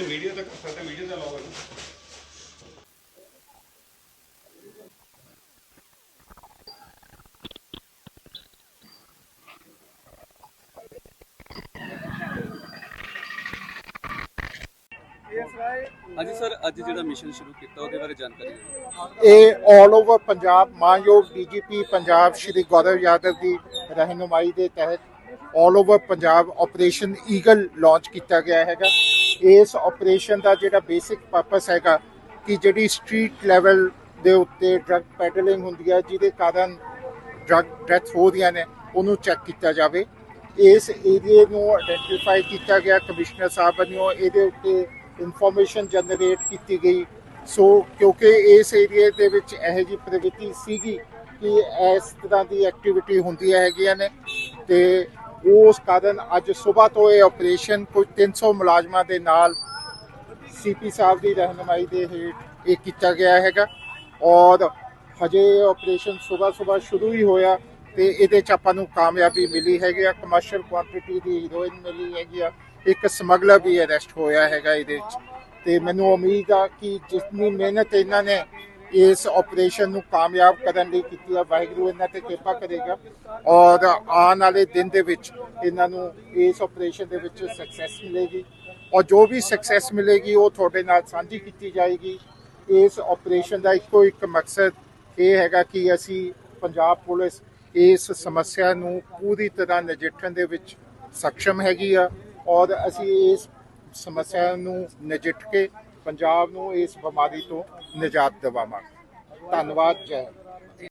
ਨਹੀਂ ਵੀਡੀਓ ਤਾਂ ਕਰ ਵੀਡੀਓ ਤਾਂ ਲਾਓ ਇਹਨੂੰ ਅੱਜ ਸਰ ਅੱਜ ਜਿਹੜਾ ਮਿਸ਼ਨ ਸ਼ੁਰੂ ਕੀਤਾ ਉਹਦੇ ਬਾਰੇ ਜਾਣਕਾਰੀ ਦਿਓ। ਇਹ 올 ਓਵਰ ਪੰਜਾਬ ਮਾਨਯੋਗ ਡੀਜੀਪੀ ਪੰਜਾਬ ਸ਼੍ਰੀ ਗੌਰਵ ਯਾਦਵ ਦੀ ਰਹਿਨੁਮਾਈ ਦੇ ਤਹਿਤ 올 over Punjab operation eagle launch ਕੀਤਾ ਗਿਆ ਹੈਗਾ। ਇਸ ਆਪਰੇਸ਼ਨ ਦਾ ਜਿਹੜਾ ਬੇਸਿਕ ਪਰਪਸ ਹੈਗਾ ਕਿ ਜਿਹੜੀ ਸਟਰੀਟ ਲੈਵਲ ਦੇ ਉੱਤੇ ਡਰੱਗ ਪੈਡਲਿੰਗ ਹੁੰਦੀ ਹੈ, ਜਿਹਦੇ ਕਾਰਨ ਡਰੱਗ ਡੈਥ ਹੋ ਰਹੀਆਂ ਨੇ, ਉਹਨੂੰ ਚੈੱਕ ਕੀਤਾ ਜਾਵੇ। ਇਸ ਏਰੀਏ ਨੂੰ ਆਇਡੈਂਟੀਫਾਈ ਕੀਤਾ ਗਿਆ ਕਮਿਸ਼ਨਰ ਸਾਹਿਬ ਵੱਲੋਂ। ਇਹਦੇ ਉੱਤੇ ਇਨਫੋਰਮੇਸ਼ਨ ਜਨਰੇਟ ਕੀਤੀ ਗਈ। ਸੋ ਕਿਉਂਕਿ ਇਸ ਏਰੀਏ ਦੇ ਵਿੱਚ ਇਹੋ ਜਿਹੀ ਪ੍ਰਗਤੀ ਸੀਗੀ ਕਿ ਇਸ ਤਰ੍ਹਾਂ ਦੀ ਐਕਟੀਵਿਟੀ ਹੁੰਦੀਆਂ ਹੈਗੀਆਂ ਨੇ ਤੇ ਉਸ ਕਾਰਨ ਅੱਜ ਸਵੇਰ ਤੋਂ ਇਹ ਆਪਰੇਸ਼ਨ ਕੋਈ 300 ਮੁਲਾਜ਼ਮਾਂ ਦੇ ਨਾਲ ਸੀਪੀ ਸਾਹਿਬ ਦੀ ਰਹਿਨੁਮਾਈ ਦੇ ਹੇਠ ਇਹ ਕੀਤਾ ਗਿਆ ਹੈਗਾ। ਔਰ ਹਜੇ ਆਪਰੇਸ਼ਨ ਸਵੇਰ ਸਵੇਰ ਸ਼ੁਰੂ ਹੀ ਹੋਇਆ ਤੇ ਇਹਦੇ ਚ ਆਪਾਂ ਨੂੰ ਕਾਮਯਾਬੀ ਮਿਲੀ ਹੈਗੀ ਆ। ਕਮਰਸ਼ੀਅਲ ਕੁਆਂਟੀਟੀ ਦੀ ਹੀਰੋਇਨ ਮਿਲੀ ਹੈਗੀ ਆ। ਇੱਕ ਸਮਗਲਰ ਵੀ ਅਰੈਸਟ ਹੋਇਆ ਹੈਗਾ ਇਹਦੇ ਚ। ਤੇ ਮੈਨੂੰ ਉਮੀਦ ਆ ਕਿ ਜਿੰਨੀ ਮਿਹਨਤ ਇਹਨਾਂ ਨੇ ਇਸ ਆਪਰੇਸ਼ਨ ਨੂੰ ਕਾਮਯਾਬ ਕਰਨ ਲਈ ਕੀਤੀ ਆ। ਵਾਹਿਗੁਰੂ ਇਹਨਾਂ ਤੇ ਕਿਰਪਾ ਕਰੇਗਾ ਔਰ ਆਉਣ ਵਾਲੇ ਦਿਨ ਦੇ ਵਿੱਚ ਇਹਨਾਂ ਨੂੰ ਇਸ ਆਪਰੇਸ਼ਨ ਦੇ ਵਿੱਚ ਸਕਸੈਸ ਮਿਲੇਗੀ। ਔਰ ਜੋ ਵੀ ਸਕਸੈਸ ਮਿਲੇਗੀ, ਉਹ ਤੁਹਾਡੇ ਨਾਲ ਸਾਂਝੀ ਕੀਤੀ ਜਾਏਗੀ। ਇਸ ਆਪਰੇਸ਼ਨ ਦਾ ਇੱਕੋ ਇੱਕ ਮਕਸਦ ਇਹ ਹੈਗਾ ਕਿ ਅਸੀਂ ਪੰਜਾਬ ਪੁਲਿਸ ਇਸ ਸਮੱਸਿਆ ਨੂੰ ਪੂਰੀ ਤਰ੍ਹਾਂ ਨਜਿੱਠਣ ਦੇ ਵਿੱਚ ਸક્ષਮ ਹੈਗੀ ਆ ਔਰ ਅਸੀਂ ਇਸ ਸਮੱਸਿਆ ਨੂੰ ਨਜਿੱਠ ਕੇ ਪੰਜਾਬ ਨੂੰ ਇਸ ਬਿਮਾਰੀ ਤੋਂ ਨਿਜਾਤ ਦਿਵਾਵਾਂਗੇ ਧੰਨਵਾਦ ਜੈ